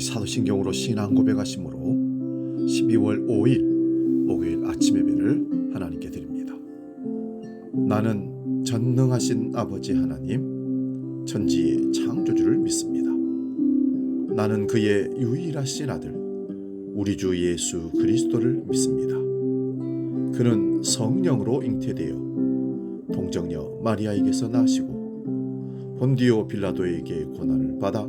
사도신경으로 신앙 고백하심으로 12월 5일 목요일 아침 예배를 하나님께 드립니다. 나는 전능하신 아버지 하나님 천지의 창조주를 믿습니다. 나는 그의 유일하신 아들 우리 주 예수 그리스도를 믿습니다. 그는 성령으로 잉태되어 동정녀 마리아에게서 나시고 본디오 빌라도에게 고난을 받아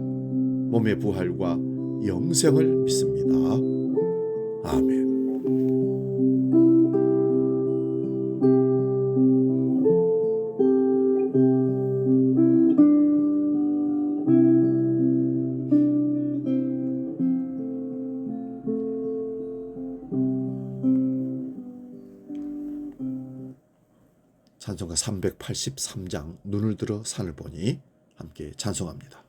몸의 부활과 영생을 믿습니다. 아멘. 찬송가 383장 눈을 들어 산을 보니 함께 찬송합니다.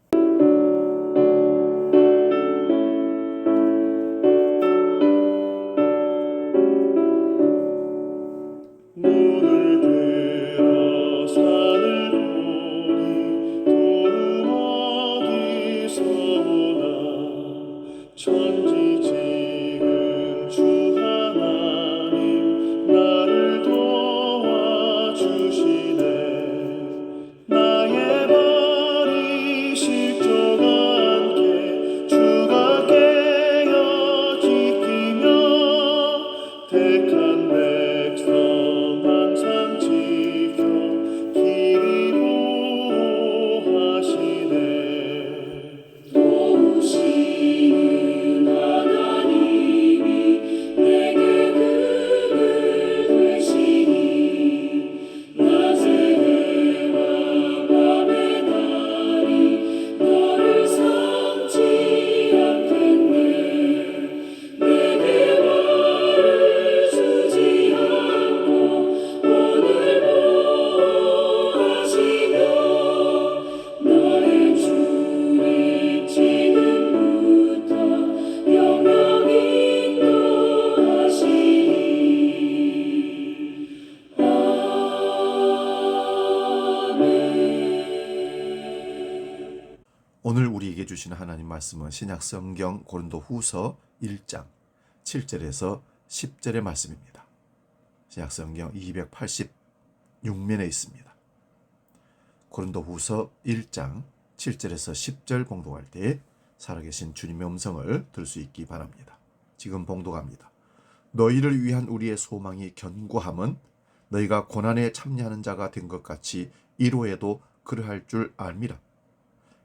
우리에게 주시는 하나님 말씀은 신약 성경 고린도 후서 1장 7절에서 10절의 말씀입니다. 신약 성경 286면에 있습니다. 고린도 후서 1장 7절에서 10절 봉독할 때 살아계신 주님의 음성을 들을 수 있기 바랍니다. 지금 봉독합니다. 너희를 위한 우리의 소망이 견고함은 너희가 고난에 참여하는 자가 된 것 같이 이로에도 그러할 줄 알미라.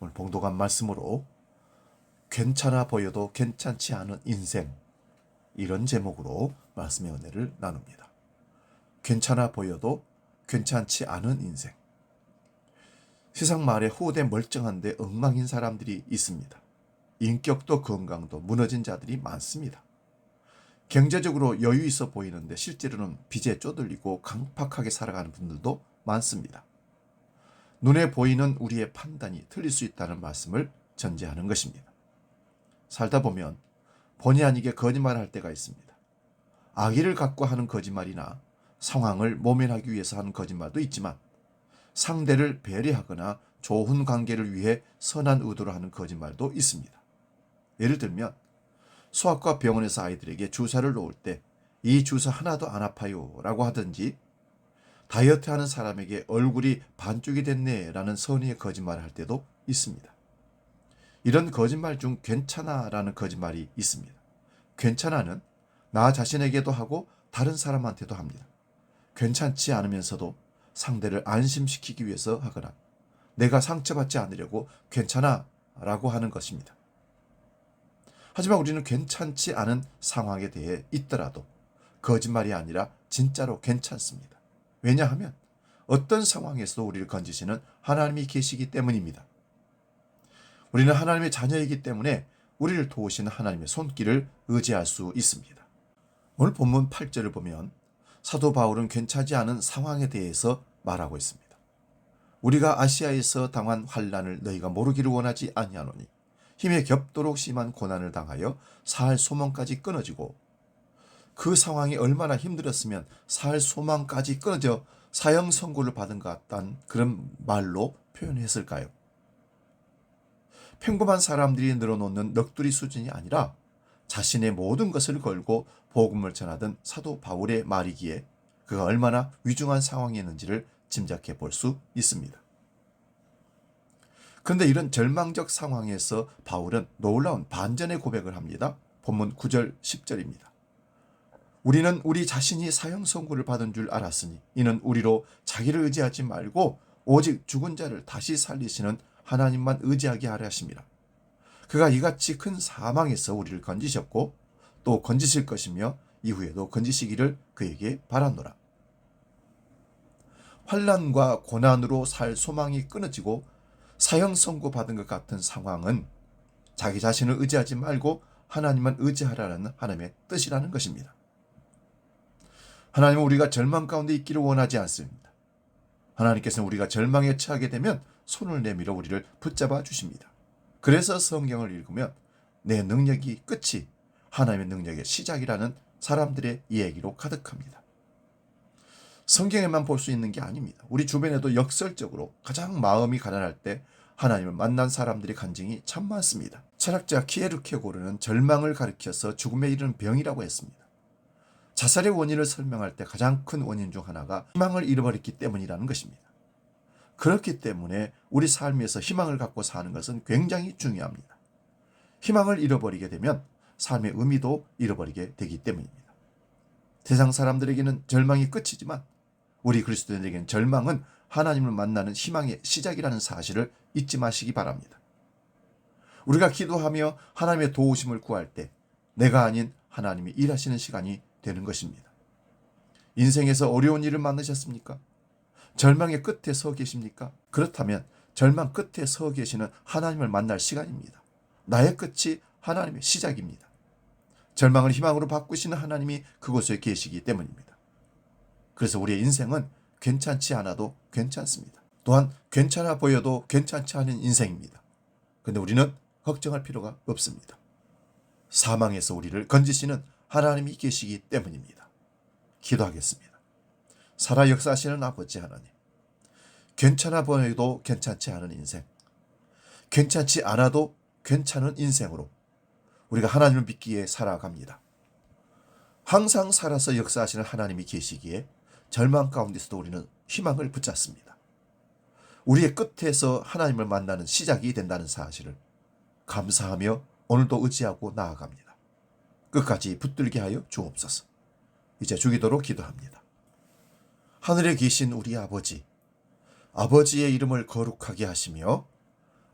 오늘 봉독한 말씀으로 괜찮아 보여도 괜찮지 않은 인생 이런 제목으로 말씀의 은혜를 나눕니다. 괜찮아 보여도 괜찮지 않은 인생. 세상 말에 후대 멀쩡한데 엉망인 사람들이 있습니다. 인격도 건강도 무너진 자들이 많습니다. 경제적으로 여유 있어 보이는데 실제로는 빚에 쪼들리고 강팍하게 살아가는 분들도 많습니다. 눈에 보이는 우리의 판단이 틀릴 수 있다는 말씀을 전제하는 것입니다. 살다 보면 본의 아니게 거짓말할 때가 있습니다. 악의를 갖고 하는 거짓말이나 상황을 모면하기 위해서 하는 거짓말도 있지만 상대를 배려하거나 좋은 관계를 위해 선한 의도로 하는 거짓말도 있습니다. 예를 들면 소아과 병원에서 아이들에게 주사를 놓을 때 이 주사 하나도 안 아파요 라고 하든지 다이어트 하는 사람에게 얼굴이 반쪽이 됐네 라는 선의의 거짓말을 할 때도 있습니다. 이런 거짓말 중 괜찮아 라는 거짓말이 있습니다. 괜찮아는 나 자신에게도 하고 다른 사람한테도 합니다. 괜찮지 않으면서도 상대를 안심시키기 위해서 하거나 내가 상처받지 않으려고 괜찮아 라고 하는 것입니다. 하지만 우리는 괜찮지 않은 상황에 대해 있더라도 거짓말이 아니라 진짜로 괜찮습니다. 왜냐하면 어떤 상황에서도 우리를 건지시는 하나님이 계시기 때문입니다. 우리는 하나님의 자녀이기 때문에 우리를 도우시는 하나님의 손길을 의지할 수 있습니다. 오늘 본문 8절을 보면 사도 바울은 괜찮지 않은 상황에 대해서 말하고 있습니다. 우리가 아시아에서 당한 환란을 너희가 모르기를 원하지 아니하노니 힘에 겹도록 심한 고난을 당하여 사할 소망까지 끊어지고 그 상황이 얼마나 힘들었으면 사할 소망까지 끊어져 사형 선고를 받은 것 같다는 그런 말로 표현했을까요? 평범한 사람들이 늘어놓는 넋두리 수준이 아니라 자신의 모든 것을 걸고 복음을 전하던 사도 바울의 말이기에 그가 얼마나 위중한 상황이었는지를 짐작해 볼 수 있습니다. 그런데 이런 절망적 상황에서 바울은 놀라운 반전의 고백을 합니다. 본문 9절 10절입니다. 우리는 우리 자신이 사형 선고를 받은 줄 알았으니 이는 우리로 자기를 의지하지 말고 오직 죽은 자를 다시 살리시는 하나님만 의지하게 하려 하십니다. 그가 이같이 큰 사망에서 우리를 건지셨고 또 건지실 것이며 이후에도 건지시기를 그에게 바라노라. 환란과 고난으로 살 소망이 끊어지고 사형 선고 받은 것 같은 상황은 자기 자신을 의지하지 말고 하나님만 의지하라는 하나님의 뜻이라는 것입니다. 하나님은 우리가 절망 가운데 있기를 원하지 않습니다. 하나님께서는 우리가 절망에 처하게 되면 손을 내밀어 우리를 붙잡아 주십니다. 그래서 성경을 읽으면 내 능력이 끝이 하나님의 능력의 시작이라는 사람들의 이야기로 가득합니다. 성경에만 볼 수 있는 게 아닙니다. 우리 주변에도 역설적으로 가장 마음이 가난할 때 하나님을 만난 사람들의 간증이 참 많습니다. 철학자 키에르케고르는 절망을 가리켜서 죽음에 이르는 병이라고 했습니다. 자살의 원인을 설명할 때 가장 큰 원인 중 하나가 희망을 잃어버렸기 때문이라는 것입니다. 그렇기 때문에 우리 삶에서 희망을 갖고 사는 것은 굉장히 중요합니다. 희망을 잃어버리게 되면 삶의 의미도 잃어버리게 되기 때문입니다. 세상 사람들에게는 절망이 끝이지만 우리 그리스도인에게는 절망은 하나님을 만나는 희망의 시작이라는 사실을 잊지 마시기 바랍니다. 우리가 기도하며 하나님의 도우심을 구할 때 내가 아닌 하나님이 일하시는 시간이 되는 것입니다. 인생에서 어려운 일을 만나셨습니까? 절망의 끝에 서 계십니까? 그렇다면 절망 끝에 서 계시는 하나님을 만날 시간입니다. 나의 끝이 하나님의 시작입니다. 절망을 희망으로 바꾸시는 하나님이 그곳에 계시기 때문입니다. 그래서 우리의 인생은 괜찮지 않아도 괜찮습니다. 또한 괜찮아 보여도 괜찮지 않은 인생입니다. 근데 우리는 걱정할 필요가 없습니다. 사망에서 우리를 건지시는 하나님이 계시기 때문입니다. 기도하겠습니다. 살아 역사하시는 아버지 하나님. 괜찮아 보여도 괜찮지 않은 인생. 괜찮지 않아도 괜찮은 인생으로 우리가 하나님을 믿기에 살아갑니다. 항상 살아서 역사하시는 하나님이 계시기에 절망 가운데서도 우리는 희망을 붙잡습니다. 우리의 끝에서 하나님을 만나는 시작이 된다는 사실을 감사하며 오늘도 의지하고 나아갑니다. 끝까지 붙들게 하여 주옵소서. 이제 주기도록 기도합니다. 하늘에 계신 우리 아버지, 아버지의 이름을 거룩하게 하시며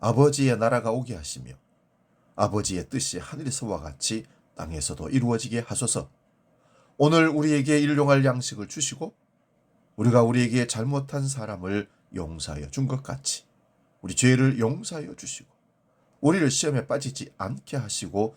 아버지의 나라가 오게 하시며 아버지의 뜻이 하늘에서와 같이 땅에서도 이루어지게 하소서. 오늘 우리에게 일용할 양식을 주시고 우리가 우리에게 잘못한 사람을 용서하여 준 것 같이 우리 죄를 용서하여 주시고 우리를 시험에 빠지지 않게 하시고